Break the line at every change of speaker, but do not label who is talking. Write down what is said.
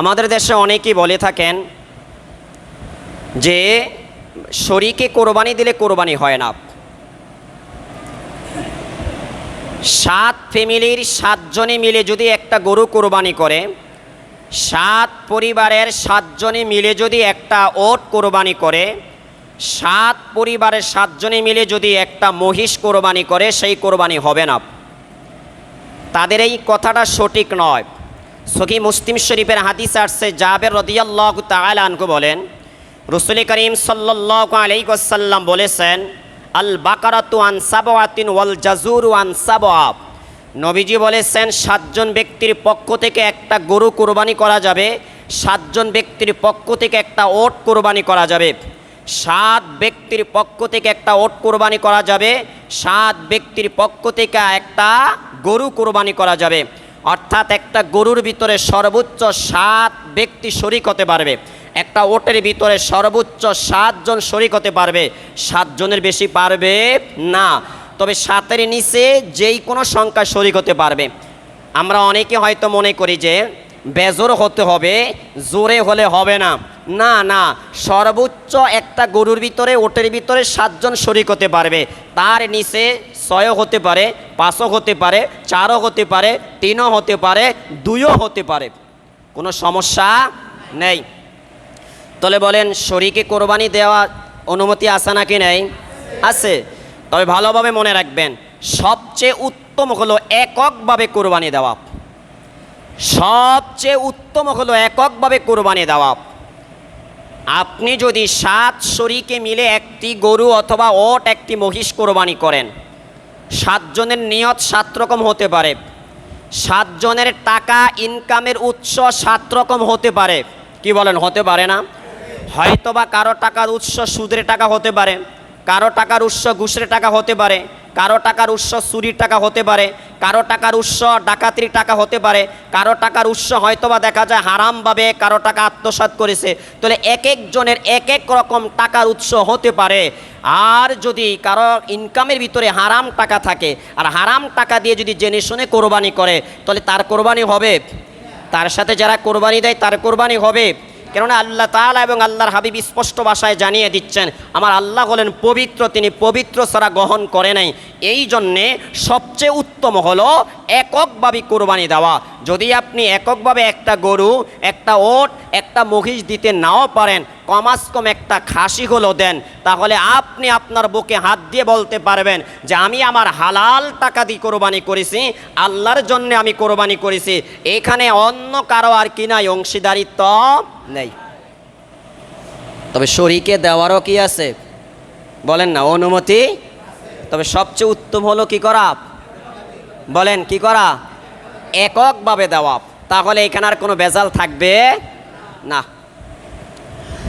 আমাদের দেশে অনেকেই বলে থাকেন যে শরীকে কোরবানি দিলে কোরবানি হয় না। সাত ফ্যামিলির সাতজনে মিলে যদি একটা গরু কোরবানি করে, সাত পরিবারের সাতজনে মিলে যদি একটা ওট কোরবানি করে, সাত পরিবারের সাতজনে মিলে যদি একটা মহিষ কোরবানি করে, সেই কোরবানি হবে না। তাদের এই কথাটা সঠিক নয়। সখি মুসলিম শরীফের হাদিস আসছে, জাবের রদিয়াল্লাহ তাআলা আনকু বলেন, রসুল করিম সাল্লাহ আলাইসাল্লাম বলেছেন আল বাকারাতু সাবাতিন ওয়াল জাজুর আন সাবাব নবীজি বলেছেন, সাতজন ব্যক্তির পক্ষ থেকে একটা গরু কোরবানি করা যাবে, সাতজন ব্যক্তির পক্ষ থেকে একটা ওট কোরবানি করা যাবে। সাত ব্যক্তির পক্ষ থেকে একটা ওট কোরবানি করা যাবে, সাত ব্যক্তির পক্ষ থেকে একটা গরু কোরবানি করা যাবে। অর্থাৎ একটা গরুর ভিতরে সর্বোচ্চ সাত ব্যক্তি শরিক হতে পারবে। একটা ওটের ভিতরে সর্বোচ্চ সাতজন শরিক হতে পারবে। সাতজনের বেশি পারবে না। তবে সাতের নিচে যেই কোনো সংখ্যা শরিক হতে পারবে। আমরা অনেকে হয়তো মনে করি যে বেজোর হতে হবে, জোরে হলে হবে না। না না, সর্বোচ্চ একটা গরুর ভিতরে, ওটের ভিতরে সাতজন শরিক হতে পারবে। তার নিচে ছয়ও হতে পারে, পাঁচও হতে পারে, চারও হতে পারে, তিনও হতে পারে, দুইও হতে পারে। কোনো সমস্যা নেই। তাহলে বলেন, শরীকে কোরবানি দেওয়া অনুমতি আছে নাকি নেই? আছে। তবে ভালোভাবে মনে রাখবেন, সবচেয়ে উত্তম হলো এককভাবে কোরবানি দেওয়া। সবচেয়ে উত্তম হলো এককভাবে কোরবানি দেওয়া। আপনি যদি সাত শরীকে মিলে একটি গরু অথবা ওট, একটি মহিষ কোরবানি করেন, সাতজনের নিয়ত সাত রকম হতে পারে। সাতজনের টাকা, ইনকামের উৎস সাত রকম হতে পারে। কি বলেন, হতে পারে না? হয়তোবা কারও টাকার উৎস সুদের টাকা হতে পারে, কারও টাকার উৎস ঘুষের টাকা হতে পারে, কারও টাকার উৎস চুরির টাকা হতে পারে কারও টাকার উৎস ডাকাতির টাকা হতে পারে, কারও টাকার উৎস হয়তোবা দেখা যায় হারামভাবে কারও টাকা আত্মসাৎ করেছে। তাহলে এক একজনের এক এক রকম টাকার উৎস হতে পারে। আর যদি কারও ইনকামের ভিতরে হারাম টাকা থাকে, আর হারাম টাকা দিয়ে যদি জেনে শুনে কোরবানি করে, তাহলে তার কোরবানি হবে? তার সাথে যারা কোরবানি দেয় তার কোরবানি হবে? কেননা আল্লাহ তাআলা এবং আল্লাহর হাবিব স্পষ্ট ভাষায় জানিয়ে দিচ্ছেন, আমার আল্লাহ হলেন পবিত্র, তিনি পবিত্র ছাড়া গ্রহণ করে নাই। এই জন্যে সবচেয়ে উত্তম হলো এককভাবে কোরবানি দেওয়া। যদি আপনি এককভাবে একটা গরু, একটা ওট, একটা মহিষ দিতে নাও পারেন, কমাস কম একটা খাসি হলো দেন, তাহলে আপনি আপনার বুকে হাত দিয়ে বলতে পারবেন যে, আমি আমার হালাল টাকা দিয়ে কোরবানি করেছি, আল্লাহর জন্য আমি কোরবানি করেছি। এখানে অন্য কারও আর কি নাই, অংশীদারিত্ব নেই। তবে শরীকে দেওয়ারও কি আছে? বলেন না, অনুমতি? তবে সবচেয়ে উত্তম হলো কি করা? বলেন, কি করা? এককভাবে দেওয়া। তাহলে এখানে আর কোনো বেজাল থাকবে না।